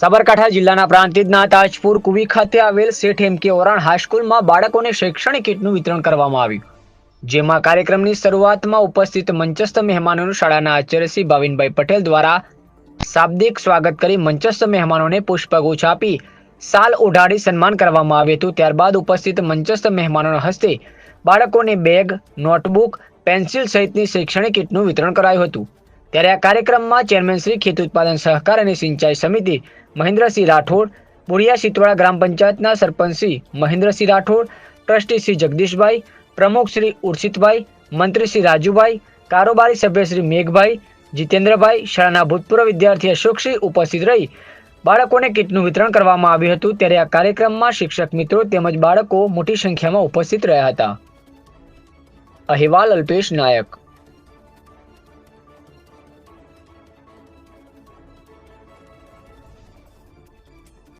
સાબરકાંઠા જિલ્લાના પ્રાંતિજના તાજપુર કુવી ખાતે આવેલ શેઠ એમ કે ઓરાણ હાઈસ્કૂલમાં બાળકોને શૈક્ષણિક કીટનું વિતરણ કરવામાં આવ્યું. જેમાં કાર્યક્રમની શરૂઆતમાં ઉપસ્થિત મંચસ્થ મહેમાનોનું શાળાના આચાર્ય શ્રી ભાવિનભાઈ પટેલ દ્વારા શાબ્દિક સ્વાગત કરી મંચસ્થ મહેમાનોને પુષ્પગુચ્છ આપી સાલ ઓઢાડી સન્માન કરવામાં આવ્યું હતું. ત્યારબાદ ઉપસ્થિત મંચસ્થ મહેમાનોના હસ્તે બાળકોને બેગ, નોટબુક, પેન્સિલ સહિતની શૈક્ષણિક કીટનું વિતરણ કરાયું હતું. ત્યારે આ કાર્યક્રમમાં ચેરમેન શ્રી ખેત ઉત્પાદન સહકાર અને સિંચાઈ સમિતિ મહેન્દ્રસિંહ રાઠોડ, બોરિયા સિતવાડા ગ્રામ પંચાયતના સરપંચ શ્રી મહેન્દ્રસિંહ રાઠોડ, ટ્રસ્ટી શ્રી જગદીશભાઈ, પ્રમુખ શ્રી ઉર્ષિતભાઈ મંત્રી શ્રી રાજુભાઈ, કારોબારી સભ્ય શ્રી મેઘભાઈ, જીતેન્દ્રભાઈ, શાળાના ભૂતપૂર્વ વિદ્યાર્થી અશોકશ્રી ઉપસ્થિત રહી. બાળકોને કીટનું વિતરણ કરવામાં આવ્યું હતું ત્યારે આ કાર્યક્રમમાં શિક્ષક મિત્રો તેમજ બાળકો મોટી સંખ્યામાં ઉપસ્થિત રહ્યા હતા. અહેવાલ અલ્પેશ નાયક.